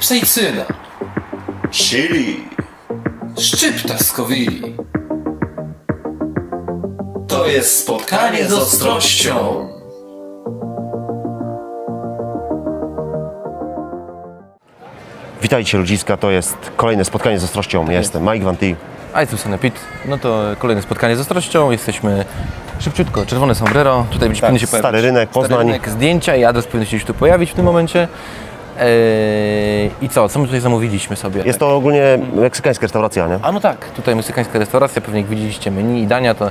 Kapsaicyna. Chili. Szczypta z kowili. To jest spotkanie z ostrością. Witajcie ludziska, to jest kolejne spotkanie z ostrością. Ja jestem Mike Van T. A jest tu Sanepit. No to kolejne spotkanie z ostrością. Jesteśmy szybciutko. Czerwone sombrero. Tutaj będzie powinny się Stary pojawić. rynek, Poznań. Stary rynek, zdjęcia i adres powinien się już tu pojawić w tym momencie. Eee, I co? Co my tutaj zamówiliśmy sobie? Jest to ogólnie meksykańska restauracja, nie? A no tak, tutaj meksykańska restauracja, pewnie jak widzieliście menu i dania, to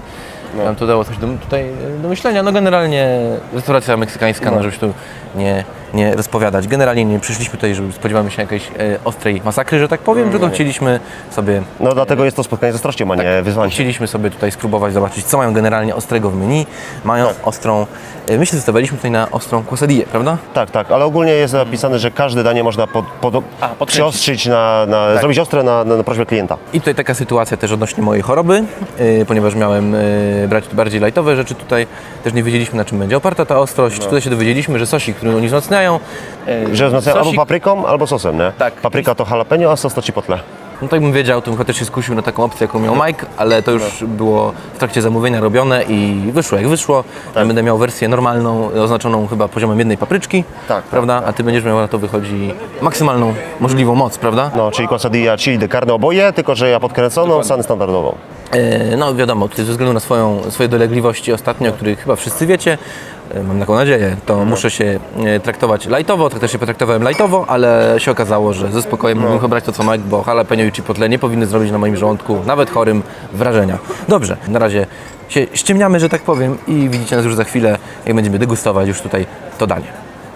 nam to dało coś do, tutaj e, do myślenia. No generalnie restauracja meksykańska, no, żeby się tu nie, nie rozpowiadać. Generalnie nie przyszliśmy tutaj, żeby spodziewamy się jakiejś e, ostrej masakry, że tak powiem, tylko chcieliśmy sobie No dlatego jest to spotkanie z ostrością, a Tak. nie wyzwanie. Chcieliśmy sobie tutaj spróbować zobaczyć, co mają generalnie ostrego w menu. Mają Tak. ostrą, e, my się zdecydowaliśmy tutaj na ostrą quesadillę, prawda? Tak, tak, ale ogólnie jest zapisane, że każde danie można pod, pod, podkręcić. przyostrzyć, na, na, Tak. zrobić ostre na, na, na prośbę klienta. I tutaj taka sytuacja też odnośnie mojej choroby, e, ponieważ miałem e, brać bardziej lightowe rzeczy tutaj, też nie wiedzieliśmy na czym będzie oparta ta ostrość. Tutaj się dowiedzieliśmy, że sosik, który oni wzmacniają, e, Że wzmacniają albo sosik- papryką, albo sosem, nie? Tak. Papryka to jalapeno, a sos to chipotle. No tak bym wiedział, to bym chociaż się skusił na taką opcję, jaką miał Mike, ale to już było w trakcie zamówienia robione i wyszło jak wyszło. Ja będę miał wersję normalną, oznaczoną chyba poziomem jednej papryczki, Tak, prawda? A ty będziesz miał na to wychodzi maksymalną możliwą moc, prawda? No, czyli quesadilla chili de carne oboje, tylko że ja podkręconą, san standardową. E, no wiadomo, tutaj ze względu na swoją, swoje dolegliwości ostatnio, o których chyba wszyscy wiecie, e, mam taką nadzieję, to muszę się e, traktować lightowo, tak też się potraktowałem lightowo, ale się okazało, że ze spokojem mógłbym chyba brać to co Mike, bo jalapeno i chipotle nie powinny zrobić na moim żołądku, nawet chorym, wrażenia. Dobrze, na razie się ściemniamy, że tak powiem i widzicie nas już za chwilę, jak będziemy degustować już tutaj to danie.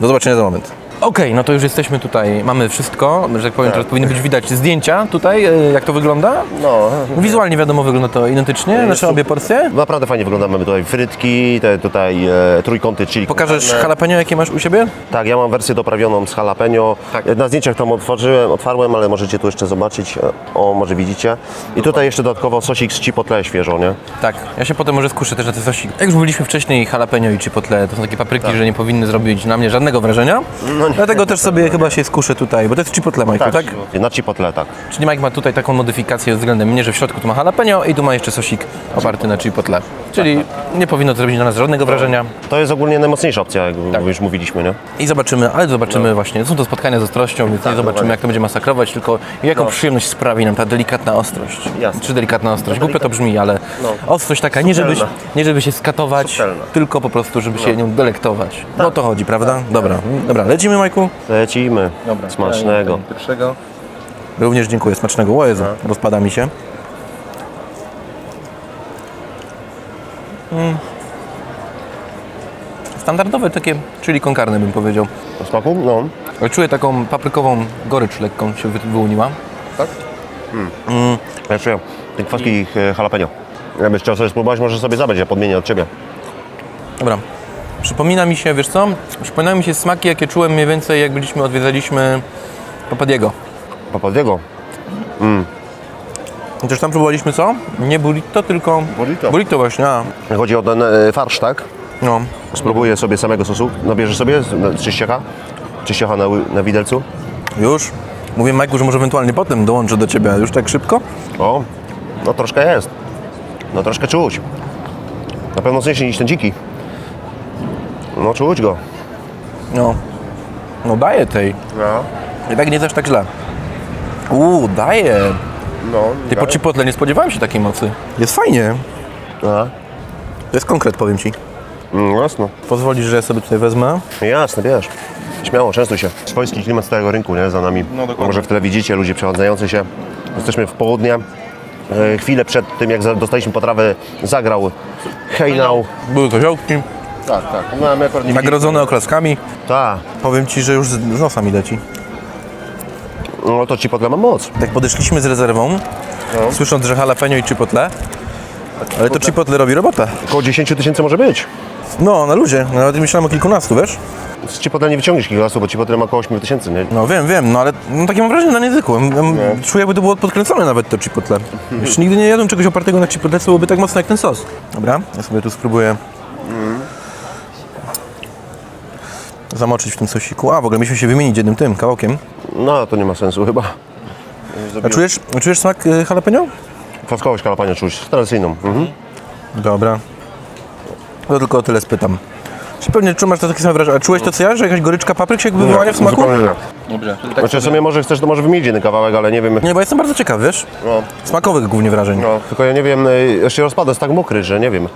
Do zobaczenia za moment. Okej, no to już jesteśmy tutaj, mamy wszystko, że tak powiem, teraz powinny być widać zdjęcia tutaj, e, jak to wygląda. No, Wizualnie wiadomo, wygląda to identycznie, nasze obie porcje. naprawdę fajnie wygląda. Mamy tutaj frytki, te tutaj e, trójkąty, czyli Pokażesz jalapeno, jakie masz u siebie? Tak, ja mam wersję doprawioną z jalapeno. Tak. Na zdjęciach tam otworzyłem, otwarłem, ale możecie tu jeszcze zobaczyć. O, może widzicie. I tutaj jeszcze dodatkowo sosik z chipotle świeżo, nie? Tak, ja się potem może skuszę też na te sosik. Jak już mówiliśmy wcześniej, jalapeno i chipotle to są takie papryki, że nie powinny zrobić na mnie żadnego wrażenia. No. Dlatego też sobie chyba się skuszę tutaj, bo to jest chipotle, Majku, tak? Na chipotle, tak. Czyli Mike ma tutaj taką modyfikację względem mnie, że w środku tu ma jalapeno i tu ma jeszcze sosik oparty na chipotle. Czyli nie powinno to zrobić na nas żadnego wrażenia. To jest ogólnie najmocniejsza opcja, jak Tak. już mówiliśmy, nie? I zobaczymy, ale zobaczymy właśnie, są to spotkania z ostrością, więc nie zobaczymy jak to będzie masakrować, tylko jaką przyjemność sprawi nam ta delikatna ostrość. Jasne. Czy delikatna ostrość? Głupio to brzmi, ale ostrość taka, nie żeby, Subtelna. nie żeby się skatować, Subtelna. tylko po prostu, żeby się nią delektować. No o to chodzi, prawda? Dobra, dobra, lecimy Majku? Lecimy. Smacznego. Pierwszego. Również dziękuję, smacznego. O Jezu, rozpada mi się. Mm. Standardowe takie, czyli konkarne bym powiedział. O smaku? No. Ale Czuję taką paprykową gorycz lekką się wy- wyłoniła. Ja czuję tych kwaskich e, jalapeno. Jakbyś chciał sobie spróbować, może sobie zabrać, ja podmienię od Ciebie. Dobra. Przypomina mi się, wiesz co? Przypominają mi się smaki, jakie czułem mniej więcej, jak byliśmy, odwiedzaliśmy Papadiego. Papadiego. Chociaż tam próbowaliśmy co? Nie burrito, tylko... Burrito. Burrito właśnie, a. Chodzi o ten e, farsz, tak? No. Spróbuję sobie samego sosu. Nabierzesz sobie z- z czyściecha? Czyściecha na, na widelcu? Już? Mówię Majku, że może ewentualnie potem dołączę do Ciebie, już tak szybko? O, no troszkę jest. No troszkę czuć. Na pewno mocniejszy niż ten dziki. No czuć go. No. No daje tej. No. I tak nie jest aż tak źle. Uuu, daje. No. Ty po chipotle nie spodziewałem się takiej mocy. Jest fajnie. A, To jest konkret, powiem Ci. mm, jasno. Pozwolisz, że ja sobie tutaj wezmę? Jasne, wiesz. Śmiało, częstuj się. Swojski klimat całego rynku, nie? Za nami. No, dokładnie. Może w tle widzicie ludzie przechodzący się. Jesteśmy w południe. E, Chwilę przed tym, jak za- dostaliśmy potrawę, zagrał Hejnał. Były koziołki, Tak, tak. No, my akurat nie nagrodzone oklaskami. Tak. Powiem Ci, że już z z nosa mi leci. No to Chipotle ma moc. Tak podeszliśmy z rezerwą, słysząc, że jalapeno i chipotle. Ale to chipotle robi robotę. Około 10 tysięcy może być. No, na luzie. Nawet myślałem o kilkunastu, wiesz? Z Chipotle nie wyciągniesz kilku bo Chipotle ma około 8 tysięcy, nie? No wiem, wiem, no ale no, takie mam wrażenie na języku. Ja- ja Czuję, jakby to było podkręcone nawet to chipotle. Jeszcze nigdy nie jadłem czegoś opartego na chipotle, co byłoby tak mocno jak ten sos. Dobra, ja sobie tu spróbuję. Zamoczyć w tym sosiku. A, w ogóle mieliśmy się wymienić jednym tym kawałkiem. No, to nie ma sensu chyba. A czujesz, czujesz smak y, jalapeno? Kwaskowość kalapania czuć, tradycyjną. Mhm. Dobra. To tylko o tyle spytam. Czy pewnie czu- masz to takie same wrażenie? A czułeś to co ja, że jakaś goryczka papryk się jakby wyłania w smaku? Zupełnie nie. Dobrze. Znaczy w sumie może chcesz, to może wymienić jeden kawałek, ale nie wiem. Nie, bo jestem bardzo ciekaw, wiesz? No, Smakowych głównie wrażeń. no, tylko ja nie wiem, y, jeszcze rozpada jest tak mokry, że nie wiem.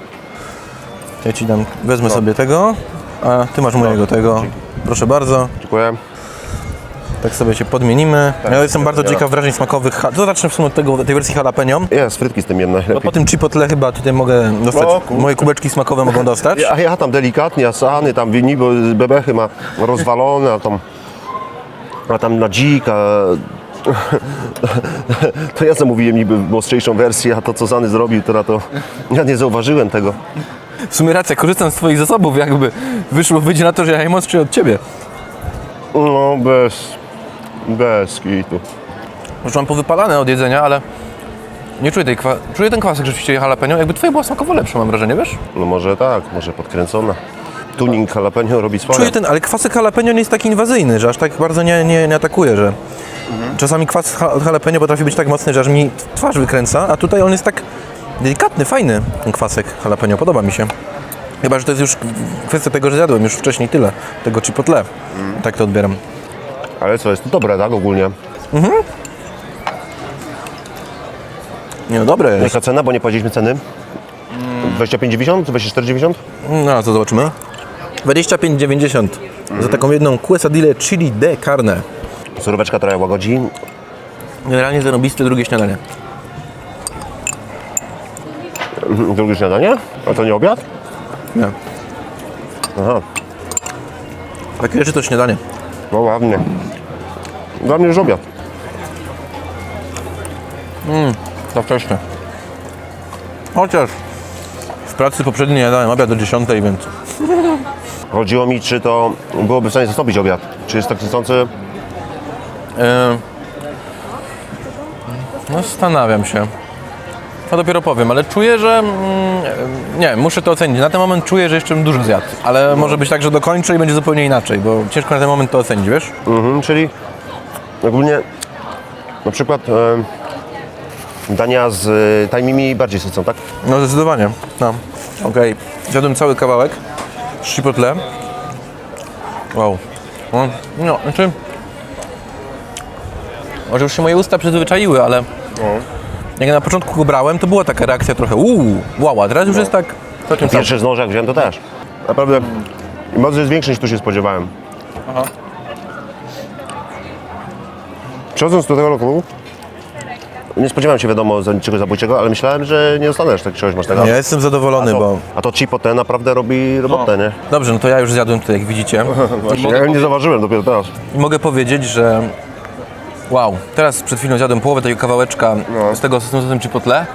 Ja ci dam, wezmę sobie tego, a ty masz mojego tego. Proszę bardzo. Dziękuję. Tak sobie się podmienimy. ja jestem bardzo ja. ciekaw wrażeń smakowych. To zacznę w sumie od tego, tej wersji jalapeno. Jest, frytki z tym jedne. No po tym chipotle chyba tutaj mogę dostać, O, moje kubeczki smakowe mogą dostać. A ja tam delikatnie, asany, tam niby bebechy ma rozwalone, a tam, a tam na dzika. To ja zamówiłem niby ostrzejszą wersję, a to co Zany zrobił, to na to ja nie zauważyłem tego. W sumie racja, korzystam z twoich zasobów, jakby wyszło, wyjdzie na to, że ja najmocniej od ciebie. No bez, bez kitu. Już mam powypalane od jedzenia, ale nie czuję tej kwa... Czuję ten kwasek rzeczywiście jalapeno, jakby twoje było smakowo lepsze, mam wrażenie, wiesz? No może tak, może podkręcona. Tuning jalapeno robi swoje. Czuję ten, ale kwasek jalapeno nie jest taki inwazyjny, że aż tak bardzo nie, nie, nie atakuje, że czasami kwas jalapeno potrafi być tak mocny, że aż mi twarz wykręca, a tutaj on jest tak delikatny, fajny, kwasek jalapeno, podoba mi się. Chyba, że to jest już kwestia tego, że zjadłem już wcześniej tyle, tego chipotle. Tak to odbieram. Ale co, jest to dobre, tak, ogólnie. Nie, no dobre jest. Jaka cena, bo nie powiedzieliśmy ceny? 25,90? 24,90? No, to zobaczymy. 25,90 za taką jedną quesadillę chili de carne. Suróweczka trochę łagodzi. Generalnie zarobiste drugie śniadanie. Drugie śniadanie? A to nie obiad? Nie. Aha, Takie rzeczy to śniadanie. no ładnie. Dla mnie już obiad. Za wcześnie. Chociaż w pracy poprzedniej jadałem obiad do 10, więc Chodziło mi, czy to byłoby w stanie zastąpić obiad. Czy jest tak chcący? e, no zastanawiam się. To dopiero powiem, ale czuję, że mm, nie, muszę to ocenić. Na ten moment czuję, że jeszcze bym dużo zjadł, ale może być tak, że dokończę i będzie zupełnie inaczej, bo ciężko na ten moment to ocenić, wiesz? Mhm, czyli ogólnie na przykład e, dania z e, tajmimi bardziej sycą, tak? No zdecydowanie. No. Okej. Zjadłem cały kawałek chipotle. Wow. No, no znaczy... Może już się moje usta przyzwyczaiły, ale jak na początku go brałem, to była taka reakcja trochę uuu, wow, a teraz już jest tak całkiem. Pierwszy z noża jak wziąłem to też. Naprawdę moc jest większy niż tu się spodziewałem. Aha. Przechodząc do tego lokalu, nie spodziewałem się wiadomo za niczego zabójczego, ale myślałem, że nie dostanesz tak czegoś mocnego. Ja jestem zadowolony, bo... a to chipotle naprawdę robi robotę, nie? Dobrze, no to ja już zjadłem tutaj, jak widzicie. Ja nie zauważyłem dopiero teraz. I mogę powiedzieć, że wow, teraz przed chwilą zjadłem połowę tego kawałeczka No. z tego systemu chipotle,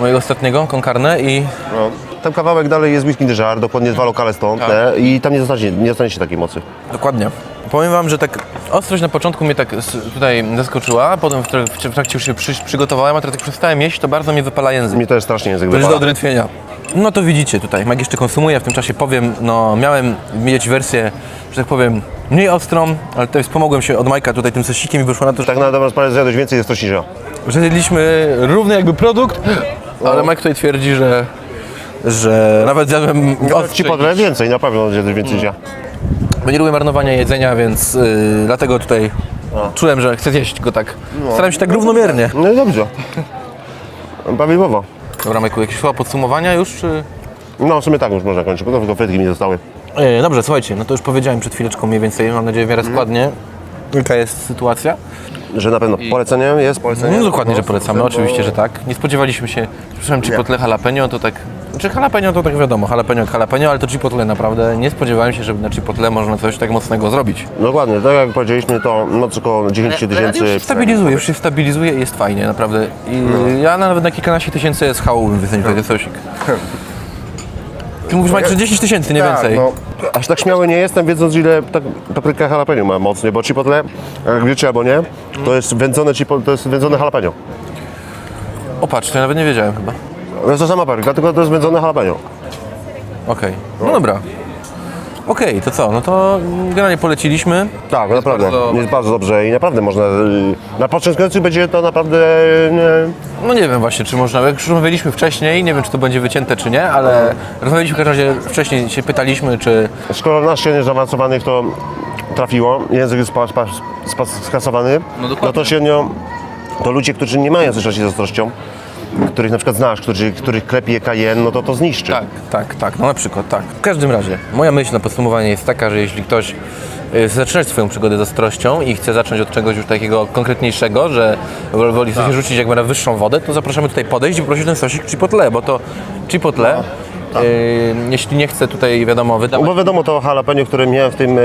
mojego ostatniego, konkarne i No. Ten kawałek dalej jest whisky de jar, dokładnie dwa lokale stąd Tak. te, i tam nie dostaniecie, nie dostaniecie takiej mocy. Dokładnie. Powiem Wam, że tak ostrość na początku mnie tak tutaj zaskoczyła, potem w trak- w trakcie już się przy, przygotowałem, a teraz jak przestałem jeść, to bardzo mnie wypala język. Mi też strasznie język To jest do odrętwienia. No to widzicie tutaj, Mag jeszcze konsumuje, w tym czasie powiem, no miałem mieć wersję, że tak powiem, mniej ostrą, ale tutaj wspomogłem się od Majka tutaj tym sosikiem i wyszło na to, że, Tak na dobrą sprawę zjadłeś więcej jest niż ja. że zjedliśmy równy jakby produkt, ale Mike tutaj twierdzi, że że nawet zjadłem Ci ostrzej. podle więcej, na pewno zjadłeś więcej niż ja. Bo nie lubię marnowania jedzenia, więc yy, dlatego tutaj czułem, że chcę zjeść go tak. Staram się tak równomiernie. No i dobrze. Prawidłowo. Dobra, Majku, jakieś słowa podsumowania już? Czy... No w sumie tak już można kończyć, bo to tylko frytki mi zostały. E, dobrze, słuchajcie, no to już powiedziałem przed chwileczką mniej więcej, mam nadzieję w miarę składnie. Jaka jest sytuacja? Że na pewno polecenie jest, polecenie. No, dokładnie, że polecamy, Bo- oczywiście, że tak. Nie spodziewaliśmy się, słyszałem chipotle jalapeno, to tak... Czy jalapeno to tak wiadomo, jalapeno jak jalapeno, ale to chipotle naprawdę, nie spodziewałem się, żeby na chipotle można coś tak mocnego zrobić. Dokładnie, tak jak powiedzieliśmy, to no około 10 Ale tysięcy. już się stabilizuje, już się stabilizuje i jest fajnie, naprawdę. I ja nawet na kilkanaście tysięcy SHU bym wycenił ten sosik. Ty mówisz, Mike, że 10 tysięcy, nie Tak, więcej. no, aż tak śmiały nie jestem, wiedząc ile tak, papryka jalapeno ma mocniej, bo chipotle, jak wiecie albo nie, to jest wędzone, chipotle, to jest wędzone jalapeno. O patrz, to ja nawet nie wiedziałem chyba. To jest ta sama papryka, tylko to jest wędzone jalapeno. Okej, no dobra. Okej, to co? No to generalnie poleciliśmy. Tak, naprawdę. bardzo- Jest bardzo dobrze i naprawdę można. y, Na początku będzie to naprawdę. Nie, No nie wiem właśnie, czy można, jak już rozmawialiśmy wcześniej, nie wiem czy to będzie wycięte czy nie, ale rozmawialiśmy w każdym razie wcześniej, się pytaliśmy, czy skoro na średnio zaawansowanych to trafiło, język jest spa, spa, spa, skasowany, No dokładnie. to średnio to ludzie, którzy nie mają styczności z ostrością, których na przykład znasz, którzy, których klepie kajen, no to to zniszczy. Tak, tak, tak, no na przykład tak. W każdym razie, moja myśl na podsumowanie jest taka, że jeśli ktoś y, zaczynać swoją przygodę z ostrością i chce zacząć od czegoś już takiego konkretniejszego, że wol- woli sobie rzucić jakby na wyższą wodę, to zapraszamy tutaj podejść i prosić ten sosik chipotle, bo to chipotle, y, jeśli nie chce tutaj wiadomo wydawać Bo wiadomo, to jalapeno, które miałem w, tym, e,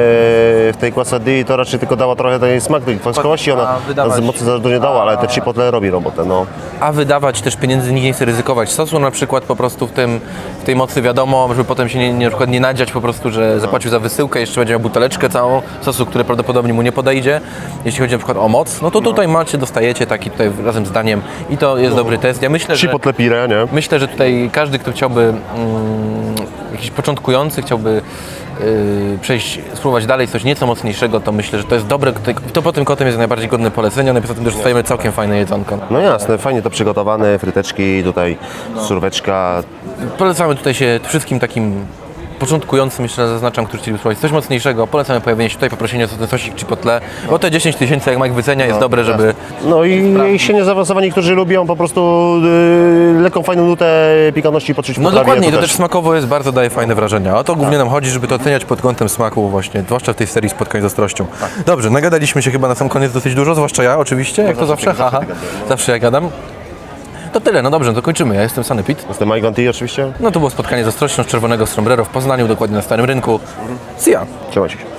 w tej quesadilli, to raczej tylko dała trochę tej smak tej kwaskowości, ona, A wydawać- ona mocno za dużo nie dała, ale te chipotle robi robotę, no. a wydawać też pieniędzy nikt nie chce ryzykować sosu na przykład po prostu w, tym, w tej mocy wiadomo, żeby potem się nie, nie, na przykład nie nadziać po prostu, że zapłacił za wysyłkę, jeszcze będzie miał buteleczkę całą sosu, który prawdopodobnie mu nie podejdzie. Jeśli chodzi na przykład o moc, no to tutaj macie, dostajecie taki tutaj razem z daniem i to jest dobry test. Ja myślę, że, Chipotle pire, nie? myślę, że tutaj każdy, kto chciałby mm, jakiś początkujący, chciałby yy, przejść, spróbować dalej coś nieco mocniejszego, to myślę, że to jest dobre, to, po tym kotem jest najbardziej godne polecenia, no i poza tym też dostajemy całkiem fajne jedzonko. No jasne, fajnie to przygotowane, fryteczki, tutaj surweczka, Polecamy tutaj się wszystkim takim początkującym, jeszcze raz zaznaczam, którzy chcieli spróbować coś mocniejszego. Polecamy pojawienie się tutaj, poproszenie o ten sosik chipotle, bo te 10 tysięcy, jak Mike wycenia, jest dobre, żeby... No i jeśli nie zaawansowani, którzy lubią po prostu y, lekką, fajną nutę pikantności poczuć No dokładnie, to też smakowo jest, bardzo daje fajne wrażenia. O to głównie nam chodzi, żeby to oceniać pod kątem smaku właśnie, zwłaszcza w tej serii spotkań z ostrością. Dobrze, nagadaliśmy się chyba na sam koniec dosyć dużo, zwłaszcza ja oczywiście, jak to zawsze, haha, zawsze ja gadam. To tyle, no dobrze, no to kończymy. Ja jestem Sanepit. Jestem Mike Ganti oczywiście. No to było spotkanie z ostrością z Czerwonego Sombrero w Poznaniu, dokładnie na Starym Rynku. See ya! Trzymajcie się.